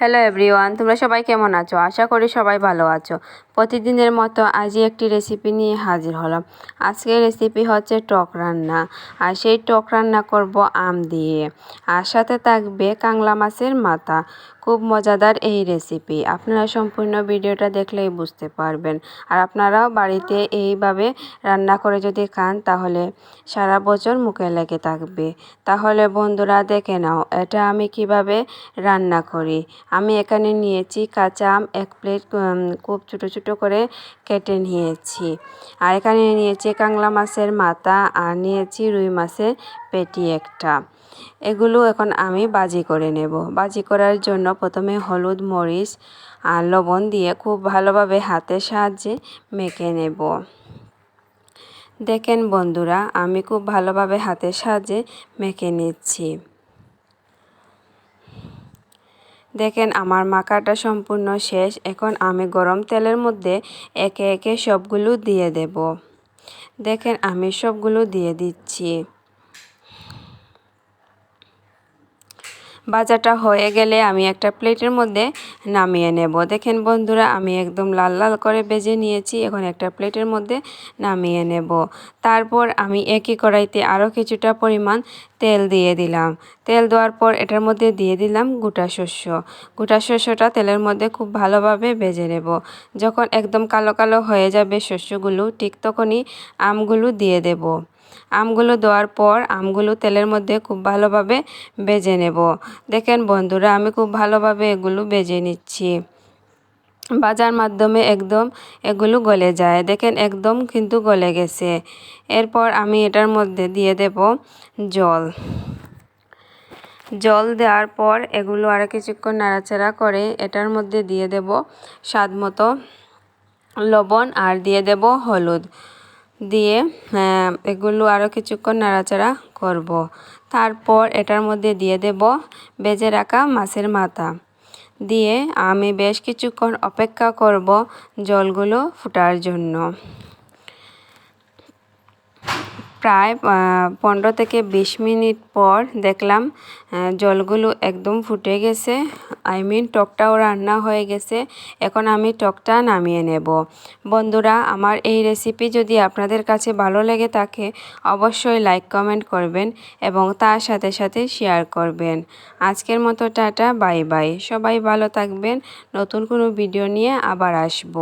Hello everyone তোমরা সবাই কেমন আছো? আশা করি সবাই ভালো আছো। প্রতিদিনের মতো আজই একটি রেসিপি নিয়ে হাজির হলাম। আজকের রেসিপি হচ্ছে টক রান্না। আর সেই টক রান্না করব আম দিয়ে। আর সাথে থাকবে কাংলা মাছের মাথা। খুব মজাদার এই রেসিপি আপনারা সম্পূর্ণ ভিডিওটা দেখলেই বুঝতে পারবেন। আর আপনারাও বাড়িতে এইভাবে রান্না করে যদি খান, তাহলে সারা বছর মুখে লেগে থাকবে। তাহলে বন্ধুরা, দেখে নাও, এটা আমি কীভাবে রান্না করি। আমি এখানে নিয়েছি কাঁচা আম, এক প্লেট খুব ছোটো ছোটো করে কেটে নিয়েছি। আর এখানে নিয়েছি কাংলা মাছের মাথা, আর নিয়েছি রুই মাছের পেটি একটা। এগুলো এখন আমি বাজি করে নেব। বাজি করার জন্য প্রথমে হলুদ মরিচ আর লবণ দিয়ে খুব ভালোভাবে হাতের সাহায্যে মেখে নেব। দেখেন বন্ধুরা, আমি খুব ভালোভাবে হাতের সাহায্যে মেখে নিচ্ছি। দেখেন, আমার মাখাটা সম্পূর্ণ শেষ। এখন আমি গরম তেলের মধ্যে একে একে সবগুলো দিয়ে দেব। দেখেন, আমি সবগুলো দিয়ে দিচ্ছি। ভাজাটা হয়ে গেলে আমি একটা প্লেটের মধ্যে নামিয়ে নেব। দেখেন বন্ধুরা, আমি একদম লাল লাল করে বেজে নিয়েছি, এখন একটা প্লেটের মধ্যে নামিয়ে নেব। তারপর আমি একই কড়াইতে আরও কিছুটা পরিমাণ তেল দিয়ে দিলাম। তেল দেওয়ার পর এটার মধ্যে দিয়ে দিলাম গোটা শস্য। গোটা শস্যটা তেলের মধ্যে খুব ভালোভাবে ভেজে নেব। যখন একদম কালো কালো হয়ে যাবে শস্যগুলো, ঠিক তখনই আমগুলো দিয়ে দেব। আমগুলো দেওয়ার পর আমগুলো তেলের মধ্যে খুব ভালোভাবে বেজে নেব। দেখেন বন্ধুরা, আমি খুব ভালোভাবে এগুলো বেজে নিচ্ছি। বাজার মাধ্যমে একদম এগুলো গলে যায়। দেখেন একদম কিন্তু গলে গেছে। এরপর আমি এটার মধ্যে দিয়ে দেব জল। জল দেওয়ার পর এগুলো আরও কিছুক্ষণ নাড়াচাড়া করে এটার মধ্যে দিয়ে দেব স্বাদ মতো লবণ আর দিয়ে দেব হলুদ। দিয়ে এগুলো আরও কিছুক্ষণ নাড়াচাড়া করব। তারপর এটার মধ্যে দিয়ে দেব বেজে রাখা মাছের মাথা দিয়ে আমি বেশ কিছুক্ষণ অপেক্ষা করব জলগুলো ফুটার জন্য প্রায় পনেরো থেকে বিশ মিনিট পর দেখলাম জলগুলো একদম ফুটে গেছে। আই মিন টকটাও রান্না হয়ে গেছে। এখন আমি টকটা নামিয়ে নেব। বন্ধুরা, আমার এই রেসিপি যদি আপনাদের কাছে ভালো লেগে থাকে, অবশ্যই লাইক কমেন্ট করবেন এবং তার সাথে সাথে শেয়ার করবেন। আজকের মতো টাটা বাই বাই সবাই ভালো থাকবেন। নতুন কোনো ভিডিও নিয়ে আবার আসব।